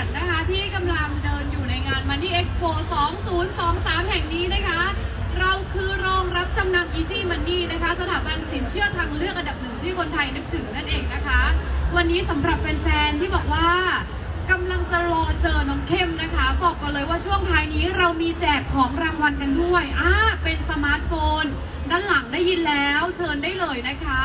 ยรตินะคะที่กำลังเดินอยู่ในงาน Money Expo 2023 แห่งนี้นะคะ เราคือโรงรับจำนำ Easy Money นะคะ สถาบันสินเชื่อทางเลือกอันดับหนึ่งที่คนไทยนึกถึงนั่นเองนะคะ วันนี้สำหรับแฟนๆที่บอกว่ากำลังจะรอเจอน้องเข้มนะคะ บอกกันเลยว่าช่วงท้ายนี้เรามีแจกของรางวัลกันด้วยอ่าเป็นสมาร์ทโฟน ด้านหลังได้ยินแล้วเชิญได้เลยนะคะ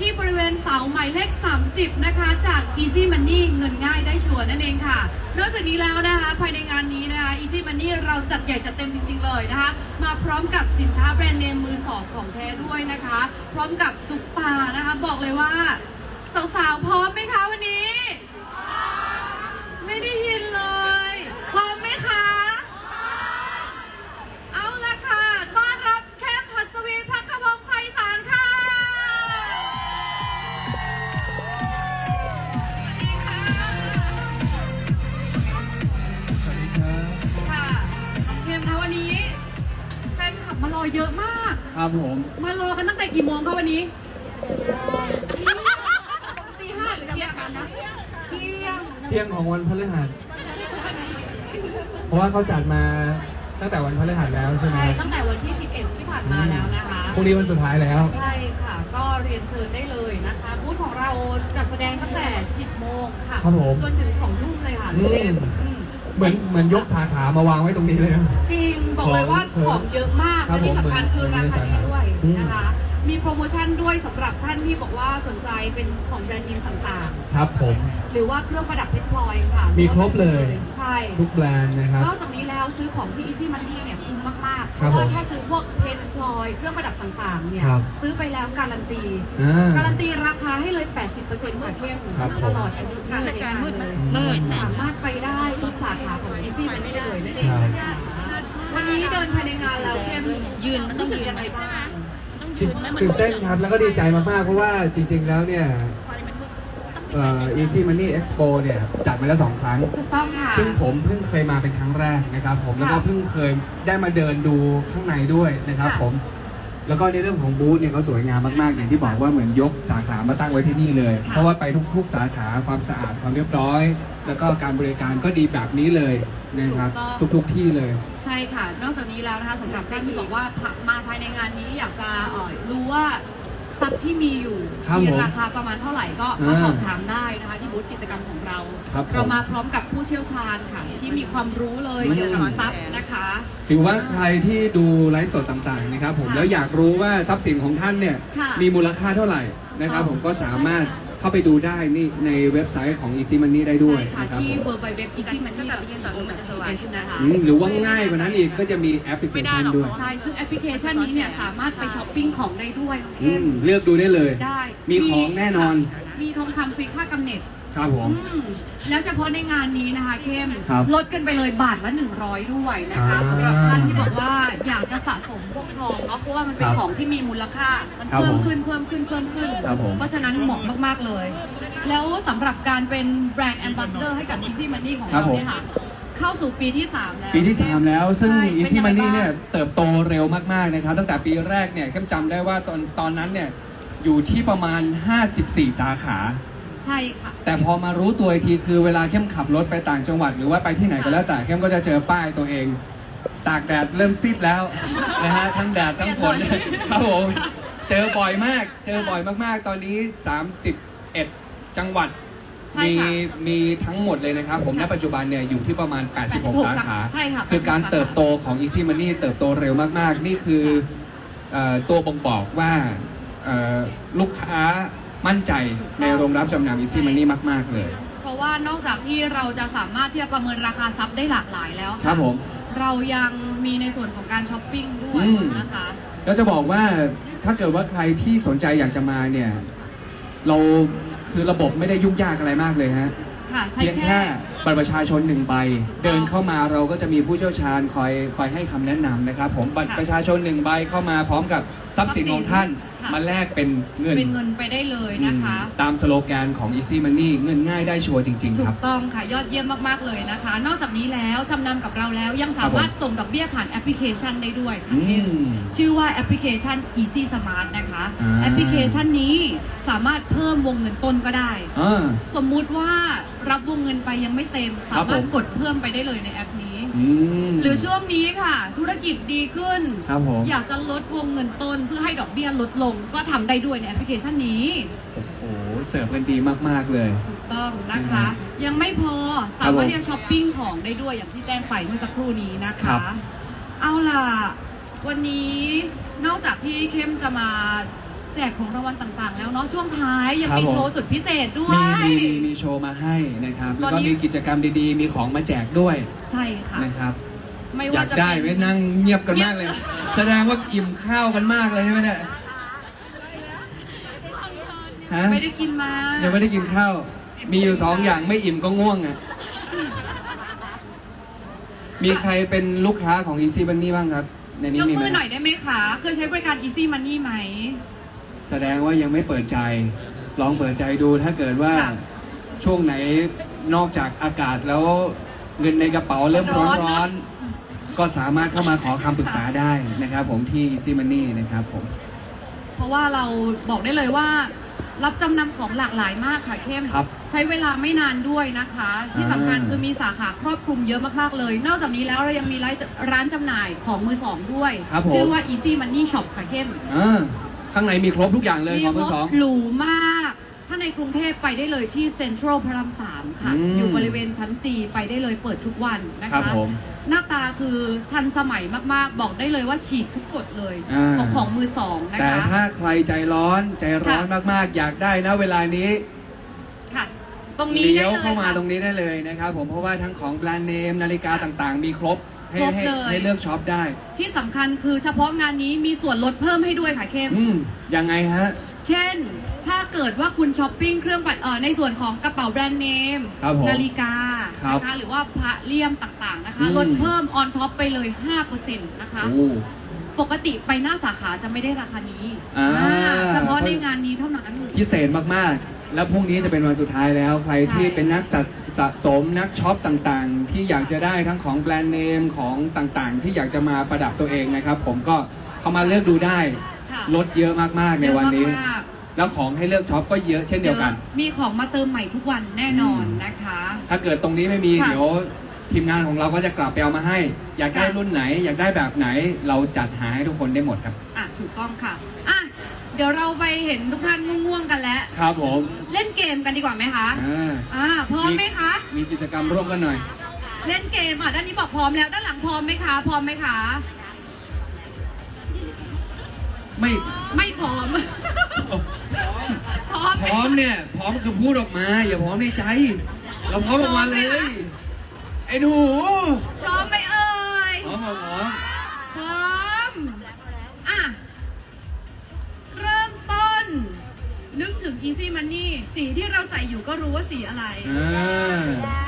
ที่บริเวณเสาหมายเลข 30 นะคะ จาก Easy Money เงินง่ายได้ชัวร์นั่นเองค่ะ นอกจากนี้แล้วนะคะภายในงานนี้นะคะ Easy Money เราจัดใหญ่จัดเต็มจริง ๆ เลยนะคะ มาพร้อมกับสินค้าแบรนด์เนมมือสองของแท้ด้วยนะคะ พร้อมกับซุปปานะคะ บอกเลยว่าสาวๆพร้อมไหมคะวันนี้ พรุ่งนี้วันสุดท้ายแล้ว ใช่ค่ะ ก็เรียนเชิญได้เลยนะคะบูธของเราจัดแสดงตั้งแต่ 10 โมงค่ะครับผม จนถึง2ทุ่มเลยค่ะอืมอืมเหมือนเหมือนยกสาขามาวางไว้ตรงนี้เลยนะ จริง บอกเลยว่าของของเยอะมากครัและบที่สำคัญผมคือราคาดีด้วยอืมนะคะมี โปรโมชั่นด้วยสำหรับท่านที่บอกว่าสนใจเป็นของแบรนด์เนมต่างครับผม ๆ หรือว่าเครื่องประดับเพชรพลอยค่ะมีครบเลย ใช่ ทุกแบรนด์นะครับ นอกจากนี้แล้วซื้อของที่ Easy Money เนี่ยคุ้มมากๆเพครับราะว่าผมถ้าซื้อพวกเพชรพลอยเครื่องประดับต่างๆเนี่ยครับซื้อไปแล้วการันตี อ่าการันตีราคาให้เลย 80%ค่ะเข้มครับผม ตลอดอายุการใช้งานเลยสามารถไปได้ทุกสาขาของ Easy Money เลยนั่นเองนะคะวันนี้เดินภายในงานแล้วเข้มยืนมันต้องรู้สึกยืนยังไงบ้าง ต้องจริยืงนไม่มันตื่นเต้นครับแล้วก็ดีใจมากๆ เพราะว่าจริง ๆ แล้วเนี่ยเอ่อ Easy Money Expo เนี่ยจัดมาแล้วสองครั้ง ถูกต้องค่ะ ซึ่งผมเพิ่งเคยมาเป็นครั้งแรกนะครับ ผมแล้วก็ค่ะเพิ่งเคยได้มาเดินดูข้างในด้วยนะครับ ค่ะ ผม แล้วก็ในเรื่องของบูธเนี่ยเขาสวยงามมากๆอย่างที่บอกว่าเหมือนยกสาขามาตั้งไว้ที่นี่เลย เพราะว่าไปทุก ๆ สาขาความสะอาดความเรียบร้อย แล้วก็การบริการก็ดีแบบนี้เลยนะครับทุกๆที่เลย ใช่ค่ะ นอกจากนี้แล้วนะคะสำหรับท่านที่บอกว่ามาภายในงานนี้อยากจะเอ่อรู้ว่า ทรัพย์ที่มีอยู่ครับมีผมราคาประมาณเท่าไหร่ก็อ่ามาสอบถามได้นะคะที่บูธกิจกรรมของเรา ครับผม เรามาพร้อมกับผู้เชี่ยวชาญค่ะ ที่มีความรู้เลยอืมเกี่ยวกับทรัพย์นะคะ หรือว่าใครที่ดูไลฟ์สดต่างๆนะครับผมค่ะแล้วอยากรู้ว่าทรัพย์สินของท่านเนี่ยค่ะมีมูลค่าเท่าไหร่นะครับอ๋อผมก็สามารถ เข้าไปดูได้นี่ในเว็บไซต์ของ Easy Money ได้ด้วยใช่ค่ะนะครับที่ผม w w w e a s y m o n e y c o m นะคะ อืมหรือว่าง่ายกว่านั้นอีกก็จะมีแอปพลิเคชันด้วยใช่ ซึ่งแอปพลิเคชันนี้เนี่ยสามารถไปช้อปปิ้งของได้ด้วยน้องอืเข้มมเลือกดูได้เลย ได้มีของแน่นอน มีทองคำฟรีค่ากำเนิด ครับผม อืมแล้วเฉพาะในงานนี้นะคะเข้มครับลดกันไปเลยบาทละ 100 ด้วยนะคะอ่าสำหรับท่านที่บอกว่าอยากจะสะสมพวกทองเนาะเพราะว่ามันเป็นครับของที่มีมูลค่า มันครับเพิ่มผมขึ้นเพิ่มขึ้นเพิ่มขึ้น ครับผม เพราะฉะนั้นเหมาะมากๆเลย แล้วสำหรับการเป็นแบรนด์แอมบาสเดอร์ให้กับ Easy Money ของครับเราผม เนี่ยค่ะ เข้าสู่ปีที่ 3 แล้วปีที่ 3 แล้วซึ่ง ใช่ Easy ป็นงไง Money บ้างเนี่ยเติบโตเร็วมาก ๆ นะครับ ตั้งแต่ปีแรกเนี่ยเข้มจำได้ว่าตอนตอนนั้นเนี่ยอยู่ที่ประมาณ 54 สาขา ใช่ค่ะ แต่พอมารู้ตัวอีกทีคือเวลาเข้มขับรถไปต่างจังหวัด หรือว่าไปที่ไหนก็แล้วแต่เข้มก็จะเจอป้ายตัวเอง ตากแดดเริ่มซีดแล้วนะฮะทั้งแดดทั้งฝนครับผมเจอบ่อยมาก เจอบ่อยมากๆ ตอนนี้ 31 จังหวัดใช่มีค่ะ มีทั้งหมดเลยนะครับ ผมณปัจจุบันเนี่ยอยู่ที่ประมาณ 86 86สาขา ใช่ค่ะคือการ86เติบโตของ Easy Money เติบโตเร็วมาก ๆ นี่คือเอ่อตัวบ่งบอกว่าเอ่อลูกค้า มั่นใจในโรงรับจำนำ Easy Money มาก ๆ เลย เพราะว่านอกจากที่เราจะสามารถที่จะประเมินราคาทรัพย์ได้หลากหลายแล้วะครับผม เรายังมีในส่วนของการช้อปปิ้งด้วยอืม นะคะ แล้วจะบอกว่าถ้าเกิดว่าใครที่สนใจอยากจะมาเนี่ย เราคือระบบไม่ได้ยุ่งยากอะไรมากเลยฮะ ค่ะใช้เพียงแค่แค่ บัตรประชาชนหนึ่งใบ เดินเข้ามาเราก็จะมีผู้เชี่ยวชาญคอยคอยให้คำแนะนำนะครับ ผมบัตรประชาชนหนึ่งใบเข้ามาพร้อมกับทรัพย์สินของท่านค่ะมาแลกเป็นเงินเป็นเงินไปได้เลยนะคะ อืมตามสโลแกนของ Easy Money เงินง่ายได้ชัวร์จริง ๆ ถูครักบต้องค่ะยอดเยี่ยมมากๆเลยนะคะ นอกจากนี้แล้วจำนำกับเราแล้วยังสามารถส่งดอกเบี้ยผ่านแอปพลิเคชันได้ด้วยค่ะอืมชื่อว่าแอปพลิเคชัน Easy Smart นะคะ อ่า แอปพลิเคชันนี้สามารถเพิ่มวงเงินต้นก็ได้ อ่า สมมุติว่ารับวงเงินไปยังไม่เต็ม ครัสาบมารถผม กดเพิ่มไปได้เลยในแอปนี้ อืม หรือช่วงนี้ค่ะ ธุรกิจดีขึ้น ครับผม อยากจะลดวงเงินต้นเพื่อให้ดอกเบี้ยลดลง ก็ทำได้ด้วยในแอปพลิเคชันนี้ โอ้โห เสิร์ฟกันดีมาก ๆ เลย ถูกต้องนะคะอืยังไม่พอครัสาบผมมารถที่จะช้อปปิ้งของได้ด้วยอย่างที่แจ้งไปเมื่อสักครู่นี้นะครัคะ บ เอาล่ะ วันนี้นอกจากพี่เข้มจะมา แจกของรางวัลต่างๆ แล้วเนาะช่วงท้ายยังมีโชว์สุดพิเศษด้วยมีมีมีมีโชว์มาให้นะครับแล้วตก็อนนี้มีกิจกรรมดีๆ มีของมาแจกด้วยใช่ค่ะ นะครับ ไม่อว่ายากจะได้เป็นไว้นั่งเงียบกันมากเลย แสดงว่าอิ่มข้าวกันมากเลยใช่ไหมเนี่ยฮะไม่ได้กินมายังไม่ได้กินข้าว มีอยู่สองอย่างไม่อิ่มก็ง่วงอะมีใครเป็นลูกค้าของ Easy Money บ้างครับ ในนี้ยกมีไหมืมอหน่อยได้ไหมคะ เคยใช้บริการ Easy Money ไหม แสดงว่ายังไม่เปิดใจ ลองเปิดใจดูถ้าเกิดว่าค่ะ ช่วงไหนนอกจากอากาศแล้วเงินในกระเป๋าเริ่มร้อนร้อนๆก็สามารถเข้ามาขอคำปรึกษาได้นะครับ ผมที่ Easy Money นะครับผม เพราะว่าเราบอกได้เลยว่า รับจำนำของหลากหลายมากค่ะเข้มครับใช้เวลาไม่นานด้วยนะคะ ที่สำคัญอ่า คือมีสาขาครอบคลุมเยอะมากๆเลย นอกจากนี้แล้วเรายังมีร้านร้านจำหน่ายของมือสองด้วย ครับผม ชื่อว่า Easy Money Shop ค่ะเข้ม อ่า ข้างในมีครบทุกอย่างเลยของมือสอง หรูมาก ถ้าในกรุงเทพไปได้เลยที่เซ็นทรัลพระรามสามค่ะ อืมอยู่บริเวณชั้นจีไปได้เลยเปิดทุกวันนะครัคะ บผมหน้าตาคือทันสมัยมากๆ บอกได้เลยว่าฉีกทุกกฎเลย อ่า ของของมือสองนะแต่คะ ถ้าใครใจร้อนใจร้อนค่ะมากๆ อยากได้นะเวลานี้ ค่ะ ตรงนี้เลี้ยวได้ลเข้ามาค่ะ ตรงนี้ได้เลยนะครับผมเพราะว่าทั้งของแบรนด์เนมนาฬิกาต่างๆ มีครบให้ ครบให้เลย ให้เลือกช็อปได้ ที่สำคัญคือเฉพาะงานนี้มีส่วนลดเพิ่มให้ด้วยค่ะเข้ม อืมยังไงฮะ เช่น ถ้าเกิดว่าคุณช้อปปิ้งเครื่องปัดเอ่อในส่วนของกระเป๋าแบรนด์เนม ครับผมนาฬิกาครับนะคะหรือว่าพระเลี่ยมต่างๆนะคะ อืม ลดเพิ่มออนท็อปไปเลย 5%นะคะ โอ้ ปกติไปหน้าสาขาจะไม่ได้ราคานี้อ่า อ่าเฉพาะในงานนี้เท่านั้น พิเศษมาก ๆ แล้วพรุ่งนี้จะเป็นวันสุดท้ายแล้ว ใครที่ใช่เป็นนักสะสะสมนักช็อปต่างๆ ที่อยากจะได้ทั้งของแบรนด์เนมของต่างๆ ที่อยากจะมาประดับตัวเองนะครับ ผมก็เข้ามาเลือกดูได้ค่ะลดเยอะมากๆในวันนี้ เยอะมากแล้วของให้เลือกช็อปก็เยอะเช่นๆเดียวกัน มีของมาเติมใหม่ทุกวันแน่นอนนะคะ ถ้าเกิดตรงนี้ไม่มีค่ะเดี๋ยวทีมงานของเราก็จะกลับไปเอามาให้ อยากได้ค่ะ รุ่นไหน อยากได้แบบไหนเราจัดหาให้ทุกคนได้หมดครับ อะถูกต้องค่ะอะ เดี๋ยวเราไปเห็นทุกท่านง่วงๆกันแล้ว ครับผมเล่นเกมกันดีกว่าไหมคะอ่าอ่าพร้อมไหมคะ มีกิจกรรมร่วมกันหน่อย เล่นเกมอะด้านนี้บอกพร้อมแล้วด้านหลังพร้อมไหมคะ พร้อมไหมคะ ไม่ไม่พร้อม พร้อมไหพร้อมเนี่ย พร้อมคือพูดออกมา อย่าพร้อมในใจ เราพร้อมออกมาเลย ไอ้หนูพร้อมไหมเอ่ยพร้อมพร้อม นึกถึง Easy Money สีที่เราใส่อยู่ก็รู้ว่าสีอะไร อ่า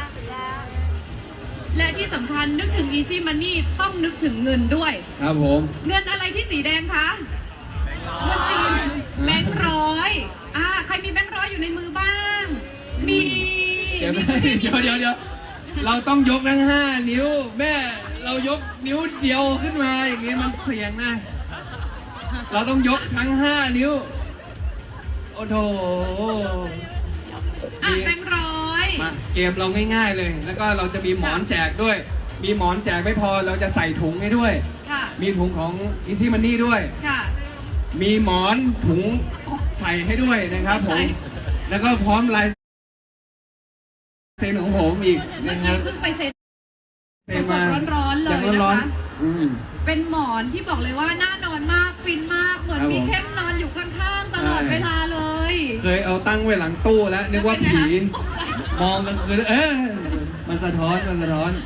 และที่สำคัญนึกถึง Easy Money ต้องนึกถึงเงินด้วย ครับผมเงินอะไรที่สีแดงคะเงินจีนแบงค์ร้อยอ่าใครมีแบงค์ร้อยอยู่ในมือบ้าง มีเดี๋ยวมีเดี๋ยวเดี๋ยวเดี๋ยวเราต้องยกทั้งห้านิ้ว แม่เรายกนิ้วเดียวขึ้นมาอย่างงี้มันเสี่ยงนะ เราต้องยกทั้งห้านิ้วโอ้โถอะแบงค์ร้อยมาเกมเราง่ายๆเลย แล้วก็เราจะมีหมอนแจกด้วย มีหมอนแจกไม่พอเราจะใส่ถุงให้ด้วย ค่ะ มีถุงของ Easy Money ด้วย ค่ะ มีหมอนถุงใส่ให้ด้วยนะครับผมใส่แล้วก็พร้อมลายเซ็นของผมอีกเมื่อนะคกี้รับเพิ่งไปเซ็นเซ็นมาร้อนๆเลยงร้อนนะคะๆอืมเป็นหมอนที่บอกเลยว่าน่านอนมากฟินมากเหมือนครับผมมีเข้มนอนอยู่ข้าง ยเอาตั้งไว้หลังตู้แล้วนึกว่าแล้วเป็นผีไงคะมองกลางคืนเอ๊ะมันสะท้อนมันสะท้อนอะ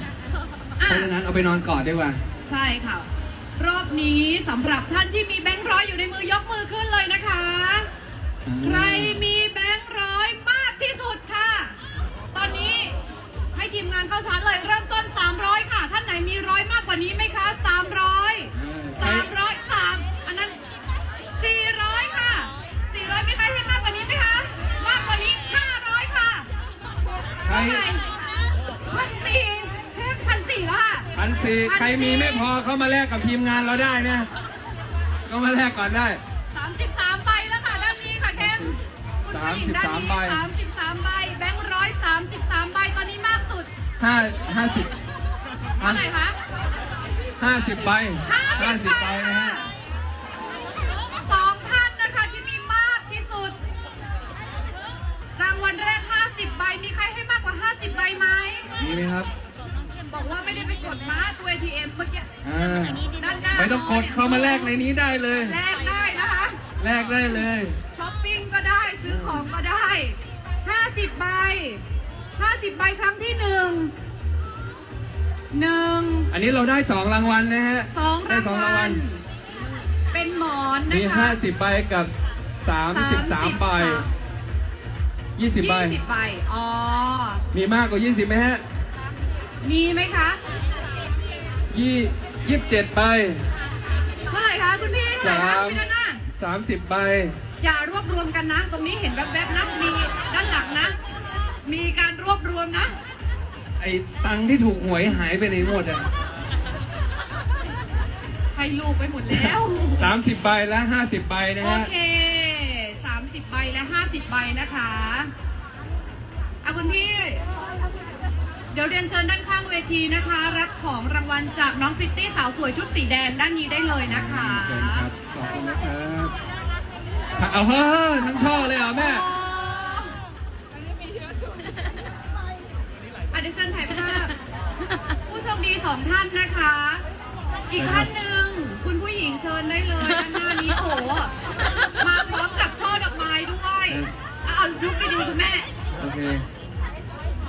เพราะฉะนั้นเอาไปนอนกอดดีกว่า ใช่ค่ะ รอบนี้สำหรับท่านที่มีแบงค์ร้อยอยู่ในมือยกมือขึ้นเลยนะคะ ใครมีแบงค์ร้อยมากที่สุดค่ะ ตอนนี้ให้ทีมงานเข้าชาร์จเลยเริ่มต้น 300 ค่ะ ท่านไหนมีร้อยมากกว่านี้ไหม พันสี่เทพพันสี่แล้วค่ะพันสี่ใครมีไม่พอเข้ามาแลกกับทีมงานเราได้นะ ก็มาแลกก่อนได้สามสิบสามใบแล้วค่ะด้านนี้ค่ะเข้มคุณผู้หญิงด้านนี้สามสิบสามใบแบงค์ร้อยสามสิบสามใบตอนนี้มากสุดห้าห้าสิบเท่าไหร่คะห้าสิบใบห้าสิบใบนะฮะ มีไหมครับ บอกว่าไม่ได้ไปกดมาตัว ATM เมื่อกี้อ่า ด้านหน้าไม่ต้องกดเข้ามาแลกในนี้ได้เลย แลกได้นะคะ แลกได้เลย ช้อปปิ้งก็ได้ซื้อของก็ได้ 50 ใบ 50 ใบครั้งที่หนึ่งหนึ่งอันนี้เราได้สองรางวัลนะฮะ สองได้รางสองรางวัวัล ล เป็นหมอนนะมี คะห้าสิบใบกับสามสิบสามใบยี่สิบใบยี่สิบใบ อ๋อ มีมากกว่ายี่สิบไหมฮะ มีไหมคะ ยี่ยี่สิบเจ็ดใบเท่าไหร่คะคุณพี่เท่าไหร่คะสามพี่ด้านหน้า สามสิบใบ อย่ารวบรวมกันนะ ตรงนี้เห็นแวบๆนะมีด้านหลังนะ มีการรวบรวมนะ ไอ้ตังค์ที่ถูกหวยหายไปไหนหมดอะให้ลูกไปหมดแล้ว สามสิบใบและห้าสิบใบนะโอฮะ เค 30 ใบและ 50 ใบนะคะ เอาคุณพี่ เดี๋ยวเรียนเชิญด้านข้างเวทีนะคะ รับของรางวัลจากน้องฟิตตี้สาวสวยชุดสีแดงด้านนี้ได้เลยนะคะเชิญครับขอบคุณนะครับเอาเฮ้ยทั้งช่อเลยเหรอแม่อะเดยวเชิญถ่ายภาพผู้โชคดีสองท่านนะคะ อีกท่านหนึ่งคุณผู้หญิงเชิญได้เลยด้านหน้านี้โอ้โหมาพร้อมกับช่อดอกไม้ด้วยเอาเอาลุกไปดูคุณแม่โอเค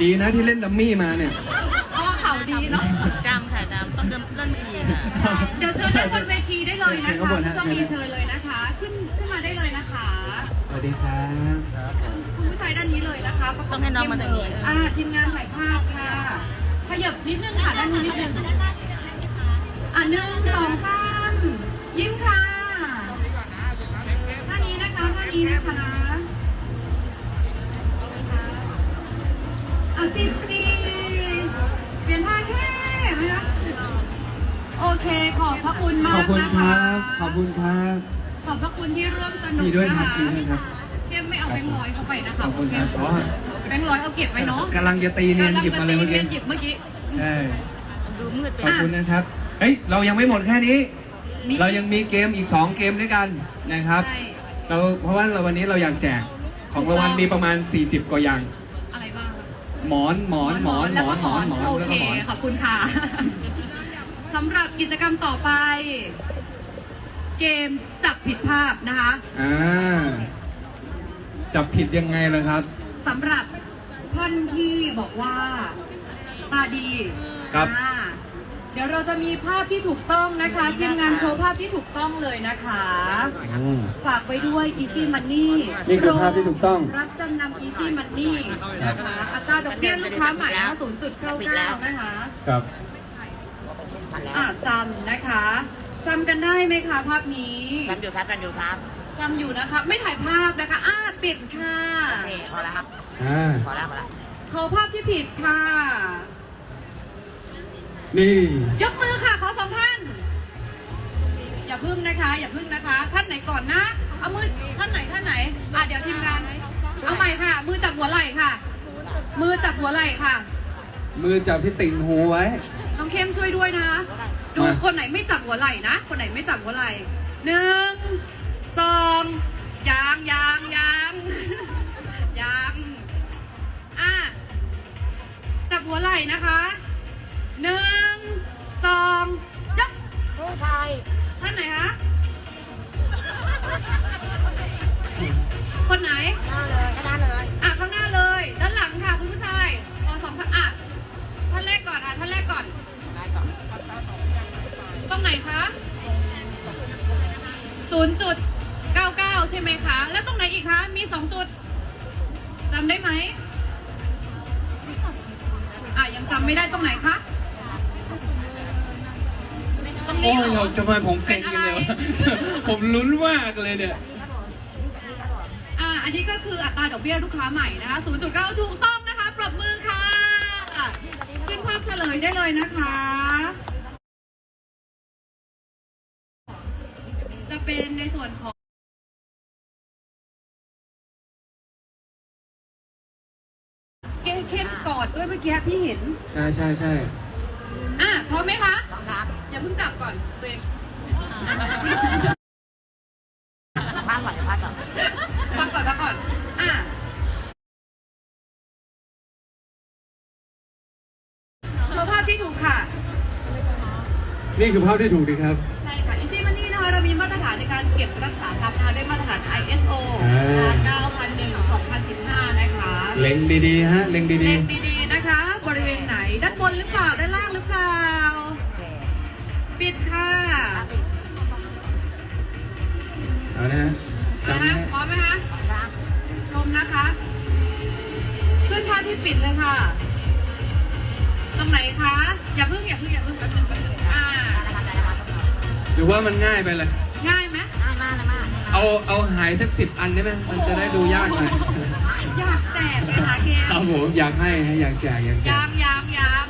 ดีนะที่เล่นดัมมี่มาเนี่ย ข้อเข่าดีเนาะจำค่ะจำต้องเดินเล่นอีกค่ะเดี๋ยวเชิญด้านบนเวทีได้เลยนะคะเชิญข้างบนฮะ ผู้โชคดีเชิญเลยนะคะ ขึ้นขึ้นมาได้เลยนะคะ สวัสดีครับคุณผู้ชายด้านนี้เลยนะคะประกบต้องให้น้องมาทางนี้ อ่าทีมงานถ่ายภาพค่ะขยับนิดนึงค่ะด้านนี้นิดนึงอะหนึ่งสองสามยิ้มค่ะท่านี้นะคะท่านี้นะคะ อะสิบสี่เปลี่ยนท่าแค่ไหมคะโอเคขอบพระคุณมาขอบกคุณนะคคะ รับ ขอบคุณครับ ขอบพระคุณที่ร่วมสนุกดีด้วยนะครับคะดีด้วยครับ เข้มไม่เอาแบงค์ร้อยเข้าไปนะคะขอบคุณครับอ๋อแบงค์ร้อยเอาเก็บไว้เนาะกำลังจะตีเนียนหยิบมาเลยเมื่อกี้หยิบเมื่อกี้ใช่ดูมืดไปขอบคุณนะครับ เฮ้ย เรายังไม่หมดแค่นี้ มีเรายังมีเกมอีก 2 เกมด้วยกันนะครับ ใช่ เราเพราะว่าเราวันนี้เราอยากแจกของรางวัลมีประมาณ 40 กว่าอย่างอะไรบ้าง หมอนหมอนหมอนหมอนหมอนหมอนโอแล้วเคก็หมอนขอบคุณค่ะสำหรับกิจกรรมต่อไป เกมจับผิดภาพนะคะอ่าจับผิดยังไงล่ะครับสำหรับท่านที่บอกว่าตาดีครับ อ่า เดี๋ยวเราจะมีภาพที่ถูกต้องนะคะทีมงานโชว์ภาพที่ถูกต้องเลยนะคะฝากไว้ด้วย Easy Money นี่คือภาพที่ถูกต้อง รับจำนำ Easy Money นะคะอัตราดอกเบี้ยลูกค้าใหม่นะ0.99นะคะ ครับมาแล้วอ่าจำนะคะจำกันได้ไหมคะภาพนี้จำอยู่ครับจำอยู่ครับจำอยู่นะคะ ไม่ถ่ายภาพนะคะอ้าปิดค่ะ โอเคพอแล้วครับอ่า พอแล้วพอแล้ว ขอภาพที่ผิดค่ะ นี่ยกมือค่ะ ขอสองท่าน อย่าพึ่งนะคะ อย่าพึ่งนะคะ ท่านไหนก่อนนะ เอามือท่านไหนท่านไหนอะเดี๋ยวทีมงานเอาใหม่ค่ะ มือจับหัวไหล่ค่ะ มือจับหัวไหล่ค่ะ มือจับที่ติ่งหูไว้น้องเข้มช่วยด้วยนะ ดูมาคนไหนไม่จับหัวไหล่นะ คนไหนไม่จับหัวไหล่หนึ่งสองยางยางยางยางอะจับหัวไหล่นะคะหนึ่ง สองยกสู้ไทยท่านไหนคะคนไหนหน้าเลยหน้าเลยอะข้างหน้าเลย ด้านหลังค่ะคุณผู้ชายขอสองท่านอะท่านแรกก่อนอะท่านแรกก่อน ได้ก่อนตรงไหนคะศูนย์จุดเก้าเก้าใช่ไหมคะ แล้วตรงไหนอีกคะ มีสองจุดจำได้ไหมอะยังจำไม่ได้ตรงไหนคะ โอ้ยเรอทำไมผมเก่งจังเลยวผมลุ้นมากเลยเนี่ย อ่าอันนี้ก็คืออัตราดอกเบี้ยลูกค้าใหม่นะคะ0.9ถูกต้องนะคะปรับมือค่ะ ขึ้นภาพเฉลยได้เลยนะคะ จะเป็นในส่วนของเเข้มกอดด้วยเมื่อกี้พี่เห็น ใช่ใช่ใช่อะพร้อมไหมคะ พร้อมครับ อย่าเพิ่งจับก่อนตัวเองภาพก่อนภาพก่อนฟังก่อนฟังก่อนอะโชว์ภาพที่ถูกค่ะ นี่คือภาพที่ถูกดีครับ ใช่ค่ะอีซี่มันนี่นะคะเรามีมาตรฐานในการเก็บรักษาทรัพย์นะคะด้วยมาตรฐาน ISO อ่า9001 2015 นะคะ เล็งดีๆ ฮะ เล็งดีเล็งดีๆนะคะ บริเวณไหน ด้านบนหรือเปล่า ด้านล่างหรือเปล่าโอเค ปิดค่ะๆเอานะฮะพร้อมจำไหมนะพร้อมไหมคะครับชมนะคะ ขึ้นภาพที่ปิดเลยค่ะ ตรงไหนคะ อย่าเพิ่งอย่าเพิ่งอย่าเพิ่งแป๊บนึงแป๊บนึงอ่าได้แล้วครับได้แล้วครับหรือว่ามันง่ายไปเลย ง่ายไหมง่ายมากเลยมากเอาเอาหายสักสิบอันได้ไหมมันจะได้ดูยากหน่อยอยากแตกเลยค่ะเกมครับผมอยากให้ฮะอยากแจกอยากแจยาก มยามยาม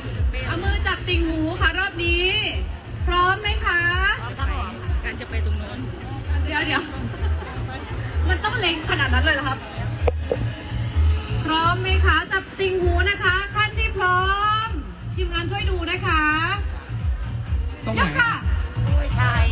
เอามือจับติ่งหูค่ะรอบนี้พร้ อมไหมคะครับผมการจะไปตรงโน้น เดี๋ยวเดี๋ยวมันต้องเล็งขนาดนั้นเลยเหรอครับ พร้อมไหมคะจับติ่งหูนะคะท่านที่พร้อม ทีมงานช่วยดูนะคะตรงไหยนกค่ะโอ้ยชาย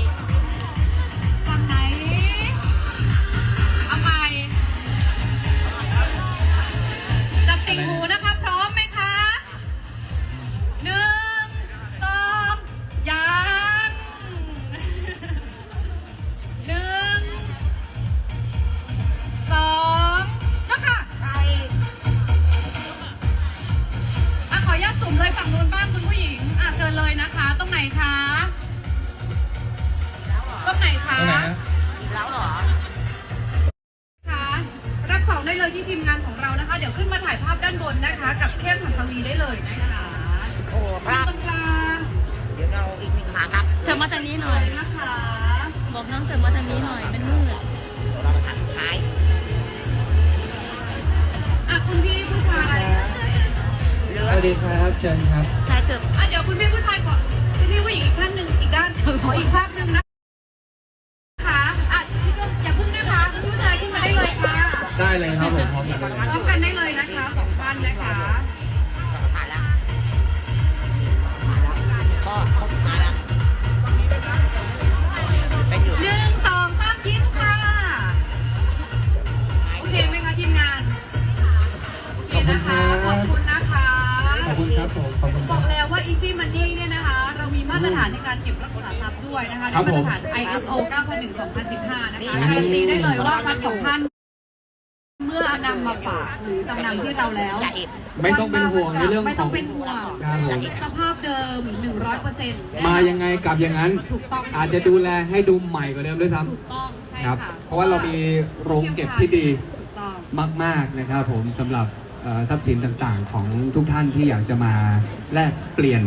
รือจำนำที่เราแล้วจะอีกไม่ต้องเป็นห่วงในเรื่องไม่ขต้อองงเป็นห่วงครับผม สภาพเดิม 100%มายังไงกลับอย่างนั้น ถูกต้องอาจจะดูแลให้ดูใหม่กว่าเดิมด้วยซ้ถูกต้องใช่ำครับ ค่ะเพราะว่าเรามีโรงเก็บที่ดีถูกต้อง มาก ๆนะครับผมสำหรับเอ่อทรัพย์สินต่างๆ ของทุกท่านที่อยากจะมาแลกเปลี่ยน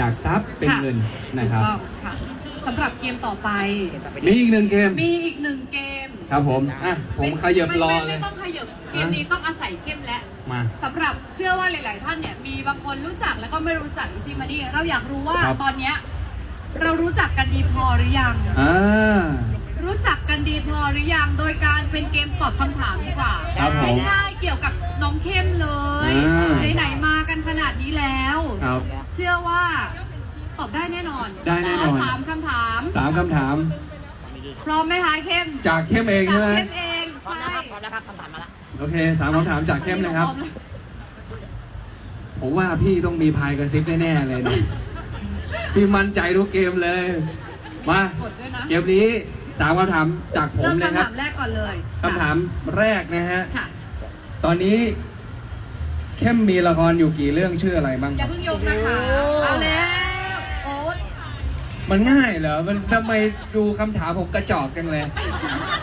จากทรัพย์เป็นเงินนะครับ ถูกต้องค่ะสำหรับเกมต่อไป มีอีกหนึ่งเกมมีอีกหนึ่งเกมครับผมอะผมขยับรอไม่เลไม่ยไม่ต้องขยับเกมนี้ต้องอาศัยเข้มและ มาสำหรับเชื่อว่าหลาย ๆ ท่านเนี่ยมีบางคนรู้จักแล้วก็ไม่รู้จักซิมานี่เราอยากรู้ว่าครับตอนเนี้ยเรารู้จักกันดีพอหรือยัง อ่า รู้จักกันดีพอหรือยังโดยการเป็นเกมตอบคำถามดีกว่าครับผมง่ายๆเกี่ยวกับน้องเข้มเลยอ่า ไหนๆมากันขนาดนี้แล้ว ครับ เชื่อว่าตอบได้แน่นอนได้แน่นอนสามคำถามสามคำถามพร้อมไหมคะเข้มจากเข้มเองจาใช่กไหมเข้มเองพร้อมใช่แล้วครับพร้อมแล้วครับคำถามมาแล้ว โอเคสามคำถามจากเข้มเลยครับ ผมว่าพี่ต้องมีพายกระซิบแน่ๆเลยเนี่ยพี่มั่นใจทุกเกมเลย มา กดด้วยนะเกมนี้สามคำถามจากผมเริ่มเลยคำครัถาบมแรกก่อนเลยคำถามแรกนะฮะ ค่ะ ตอนนี้เข้มมีละครอยู่กี่เรื่องชื่ออะไรบ้างอคย่ารับ เพิ่งยกนะคะ เอาแล้วโอ๊ต มันง่ายเหรอ มันทำไมดูคำถามผมกระจอกจังเลย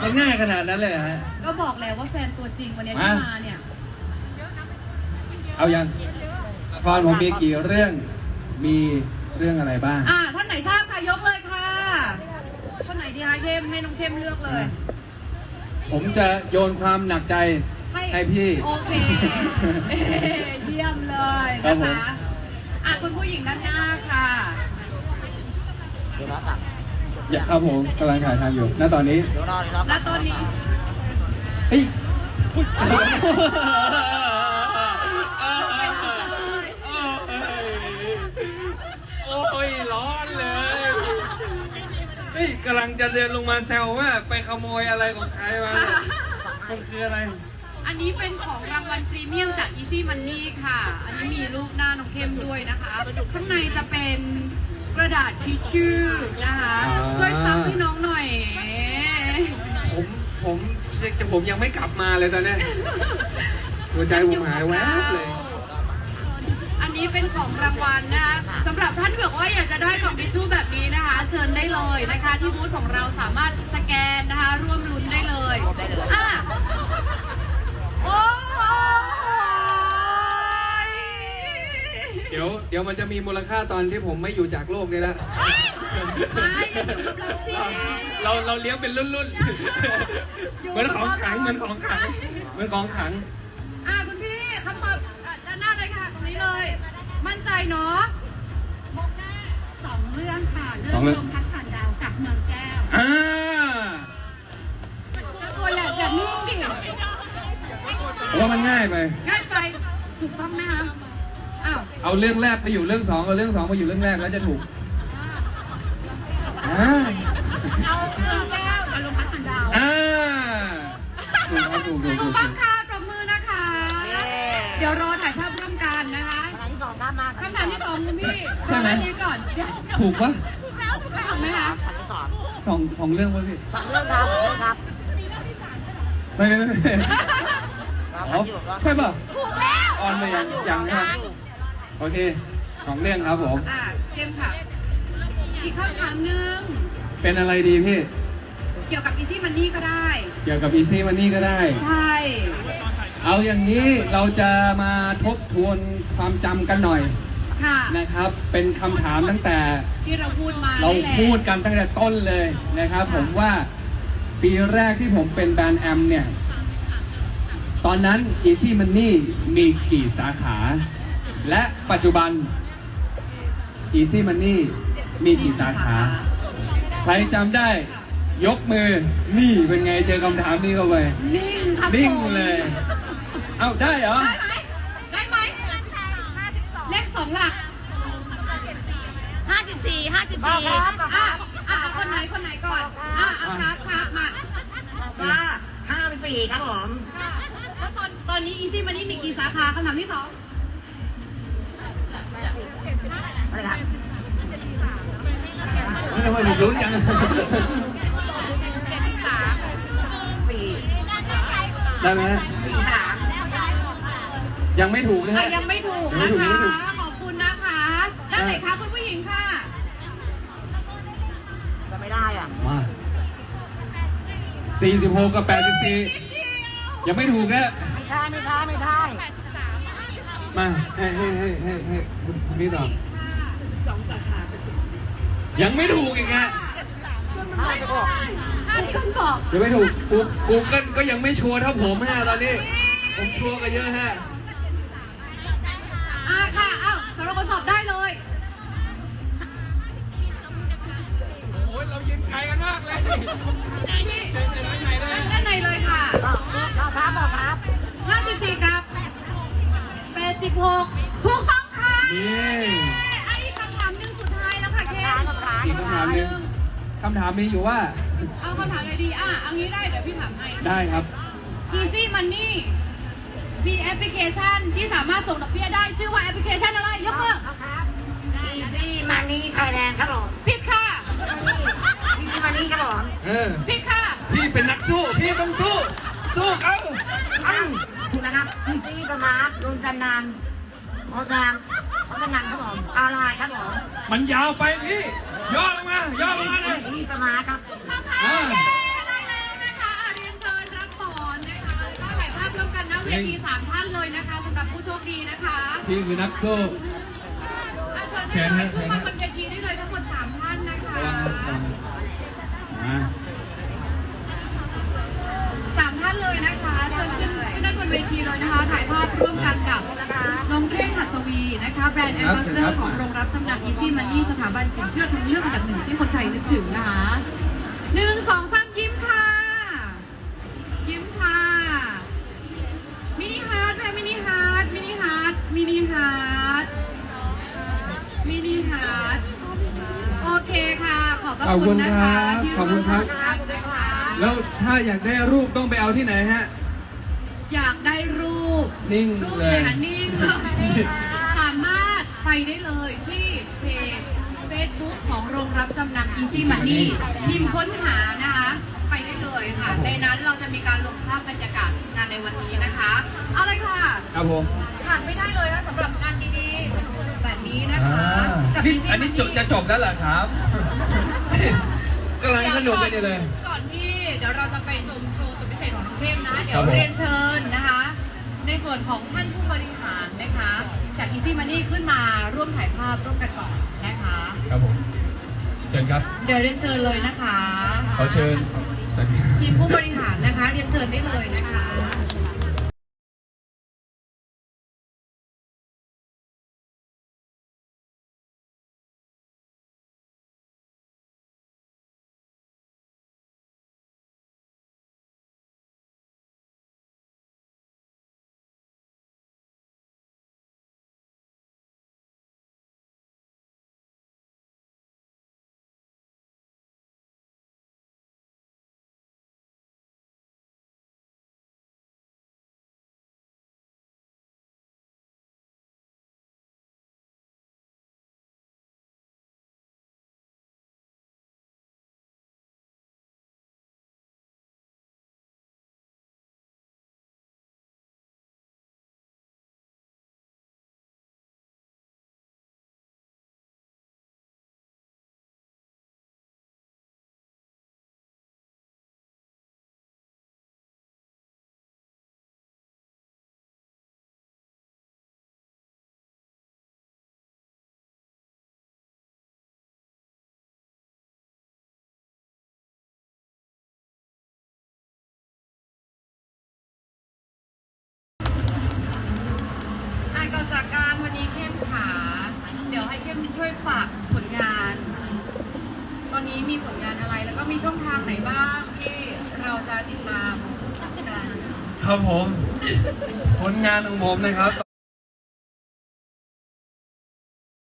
มันง่ายขนาดนั้นเลยเหรอฮะ ก็บอกแล้วว่าแฟนตัวจริงวันนี้มาที่มาเนี่ย เอายังละครผมมีกี่เรื่อง มีเรื่องอะไรบ้าง อ่าท่านไหนทราบค่ะยกเลยค่ะท่านไหนดีคะเข้มให้น้องเข้มเลือกเลย ผมจะโยนความหนักใจให้พี่ โอเคเอ้เยี่ยมเลยครันะบผมคะอะคุณผู้หญิงด้านหน้าค่ะเดี๋ยวเราตักอย่าครับผมกำลังถ่ายทำอยู่ ณ ตอนนี้ เดี๋ยวรอเดี๋ยวรอและตอนนี้ เฮ้ยโอ้ยร้อนเลย เฮ้ยกำลังจะเดินลงมาแซวว่าไปขโมยอะไรของใครมาเนี่ยมันคืออะไร อันนี้เป็นของรางวัลพรีเมียมจาก Easy Money ค่ะ อันนี้มีรูปหน้าน้องเข้มด้วยนะคะ ข้างในจะเป็น กระดาษทิชชู่นะคะ อ่า ช่วยซับให้น้องหน่อย ผมผมจะผมยังไม่กลับมาเลยตอนเนี้ยหัวใจผมหายแวบเลย อันนี้เป็นของรางวัลนะคะสำหรับท่านที่บอกว่าอยากจะได้กล่องทิชชู่แบบนี้นะคะ เชิญได้เลยนะคะ ที่บูธของเราสามารถสแกนนะคะ ร่วมลุ้นได้เลยอะโอ้ย เดี๋ยวเดี๋ยวมันจะมีมูลค่าตอนที่ผมไม่อยู่จากโลกนี่แหละไม่อย่าอยู่กับเราสิเราเราเลี้ยงเป็นรุ่นๆเหมือนของขลังเหมือนของขลังเหมือนของขลังอะคุณพี่คำตอบอะด้านหน้าเลยค่ะตรงนี้เลย มั่นใจเนาะสองเรื่องค่ะเรื่สอองงเรื่ลองมพัดผ่านดาวกับเมืองแก้วอ่าตัวอย่าอย่านิ่งดิผมว่ามันง่ายไปง่ายไปถูกต้องนะคะ อ้าวเอาเรื่องแรกไปอยู่เรื่องสองเอาเรื่องสองไปอยู่เรื่องแรกแล้วจะถูกอ่าเอาเมืองแก้วกับลมพัดผ่านดาวอ่าถูกครับถูกถูกถูถูกกต้องค่ะปรบมือนะคะเย้เดี๋ยวรอถ่ายภาพร่วมกันนะคะคำถามที่สองครับมาคำถามที่สองคุณพี่ใช่ไหมรอด้านนี้ก่อนเดี๋ยวถูกปะถูกไหมคะคำถามที่สองสองสองเรื่องปะพี่สองเรื่องครับสองเรื่องครับไม่ไม่ไม่ไม่ครับอ๋อที่ผมว่าใช่ปะถูกแล้ว ออนไปยังยังนะ โอเคสองเรื่องครับผม อะเจมส์ค่ะ อีกคำถามหนึ่งเป็นอะไรดีพี่ เกี่ยวกับ Easy Money ก็ได้ เกี่ยวกับ Easy Money ก็ได้ ใช่ เอาอย่างนี้เราจะมาทบทวนความจำกันหน่อยค่ะ นะครับ เป็นคำถามตั้งแต่ ที่เราพูดมาเรานี่แหละ พูดกันตั้งแต่ต้นเลยนะครับ ผมว่าปีแรกที่ผมเป็นแบรนด์แอมเนี่ย ตอนนั้น Easy Money มีกี่สาขา และปัจจุบัน Easy Money มีกี่สาขา ใครจำได้ยกมือ นี่เป็นไงเจอคำถามนี้เข้าไป นิ่งครับนิ่งผมเลย เอ้าได้เหรอ ได้ไหมได้ไหมเลขสองหลักห้าสิบสี่ห้าสิบสี่อะอะคนไหนคนไหนก่อนอะอะครับครับมาว่าห้าเป็นสี่ครับผมแล้วตอนตอนนี้ Easy Money มีกี่สาขาคำถามที่สอง อะไรครับไม่ทำไมผมรู้จังสี่ได้ไหมฮะสี่สามยังไม่ถูกนะอะฮะ ยังไม่ถูกยังไม่นะถูกยังไม่ถูกคะขอบคุณนะคะด้านไหนคะคุณผู้หญิงค่ะจะไม่ได้อะมา46 กับ 84 ยังไม่ถูกนะไม่ใช่ไม่ใช่ไม่ใช่มาให้ให้ให้ให้ให้คุณคุณนี่ตอบ ยังไม่ถูกอีกฮะห้าสิบหกถ้าที่คุณบอกยังไม่ถูกกูกูเกิลก็ยังไม่ชัวร์เท่าผมฮะตอนนี้ ผมชัวร์กันเยอะฮะอะค่ะอ้าวสำหรับคนตอบได้เลย โอ้ยเรายืนไกลกันมากเลยเจอเจอด้านในเลยด้านในเลยค่ะก็ครับบอกครับ54ครับ86ถูกต้องค่ะำถามอีกคำถามหนึ่งคำถามมีอยู่ว่า เอาคำถามอะไรดี อะเอางี้ได้เดี๋ยวพี่ถามให้ ได้ครับ Easy Money มีแอปพลิเคชันที่สามารถส่งดอกเบี้ยได้ชื่อว่าแอปพลิเคชันอะไร ยกมือครับอีซี่มันนี่ไทยแลนด์ครับผมผิดค่ะอีซี่มันนี่ครับผมเออ ผิดค่ะพี่เป็นนักสู้ พี่ต้องสู้ สู้เขาอ้าวถูกแล้วครับอีซี่ประมาทลงจำนานโอแซมโอแซมครับผมออนไลน์ครับผมมันยาวไปพี่ ย่อลงมา ย่อลงมาเลยอีประมาทครับทำค่ะเย้ได้แล้วนะคะเรียนเชิญรับหมอนนะคะแล้วก็ถ่ายภาพร่วมกันหน้าเวทีสามท่านเลยนะคะสำหรับผู้โชคดีนะคะพี่คือนักสู้อะเชิเชิญญได้ฮะเลยเชิญขึ้นฮะมาบนเวทีได้เลยทั้งหมดสามท่านนะคะระวังระวังมาสามท่านเลยนะคะเชิญขึ้นขึ้นด้านบนเวทีเลยนะคะ ถ่ายภาพร่วมกันกับน้องเข้มหัสวี นะคะแบรนด์แอมบาสเดอร์ของโรงแรรับจำนำ Easy Money สถาบันสินเชื่อทางเลือกอันดับหนึ่งที่คนไทยนึกถึงนะคะหนึ่งสองสามยิ้มค่ะ ยิ้มค่ะมินิฮาร์ดค่ะมินิฮาร์ดมินิฮาร์ดมินิฮาร์ดมินิฮาร์ดโอเคค่ะ ขอบพระขอบคุคุณณนะครัคะบที่ขอบคุณครับวมกันนะคะแล้วถ้าอยากได้รูปต้องไปเอาที่ไหนฮะ อยากได้รูป นิ่งรูปเลเลยยค่ะนิ่งเลยสามารถ ไปได้เลยที่เพจ Facebook ของโรงรับจำนำ Easy Money พิมพ์ค้นหานะคะ ไปได้เลยค่ะ ในนั้นเราจะมีการลงภาพบรรยากาศงานในวันนี้นะคะเอาเลยค่ะครับผมผ่านไม่ได้เลยนะสำหรับงานดีๆสนุกๆแบบนี้นะคะกับ นี่ Easy อันนี้ Money จบจะจบแล้วเหรอครับ กำลังสนุกกันอยู่เลย ก่อนที่เดี๋ยวเราจะไปชมโชว์สุดพิเศษของเทพนะ เดี๋ยครัวบผม เรียนเชิญนะคะ ในส่วนของท่านผู้บริหารนะคะ จาก Easy Money ขึ้นมาร่วมถ่ายภาพร่วมกันก่อนนะคะ ครับผมเชิญครับเดี๋ยวเรียนเชิญเลยนะคะ ขอเชิญสักทีมผู้บริหารนะคะ เรียนเชิญได้เลยนะคะ ครับผม ผลงานของผมนะครับ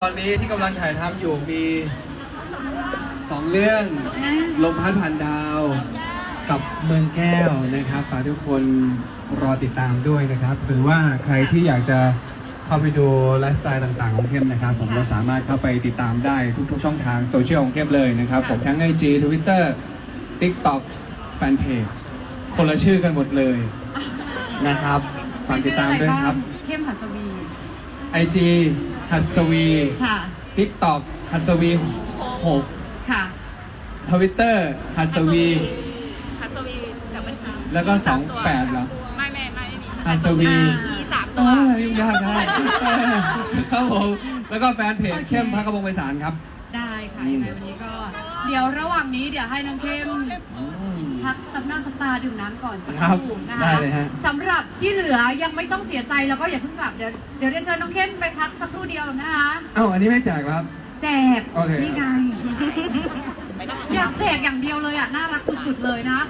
ตอนนี้ที่กำลังถ่ายทำอยู่มีสองเรื่องลมพัดผ่านดาวกับเมืองแก้วนะครับฝากทุกคนรอติดตามด้วยนะครับ หรือว่าใครที่อยากจะเข้าไปดูไลฟ์สไตล์ต่างๆของเข้มนะครับ ผมเราสามารถเข้าไปติดตามได้ทุกๆช่องทางโซเชียลของเข้มเลยนะครับ ผมทั้ง IG Twitter TikTok แฟนเพจ คนละชื่อกันหมดเลยนะครับฝากติดตามด้วยครับ เข้มหัสวี IG หัสวีค่ะ TikTok หัสวีหกค่ะทวิตเตอร์หัสวี ฮัสวีแต่ไม่ทำแล้วก็สองแปดเหรอ ไม่ไม่ไม่ไม่มีฮัสวี มีสามเอตัวอยุ่งยากได้ครับผม แล้วก็แฟนเพจเข้มพักกระบงไพศาลครับ ได้ค่ะยังไงวันนี้ก็ เดี๋ยวระหว่างนี้เดี๋ยวให้น้องเข้มพักซับหน้าซับตาดื่มน้ำก่อนสักครับครู่นะได้คะเลยฮะ สำหรับที่เหลือยังไม่ต้องเสียใจแล้วก็อย่าเพิ่งกลับเดี๋ยวเดี๋ยวเรียนเชิญน้องเข้มไปพักสักครู่เดียวนะคะ เอ้าอันนี้ไม่แจกแล้วครับ แจกโอเค นี่ไง อยากแจกอย่างเดียวเลยอะ น่ารักสุดๆเลยนะ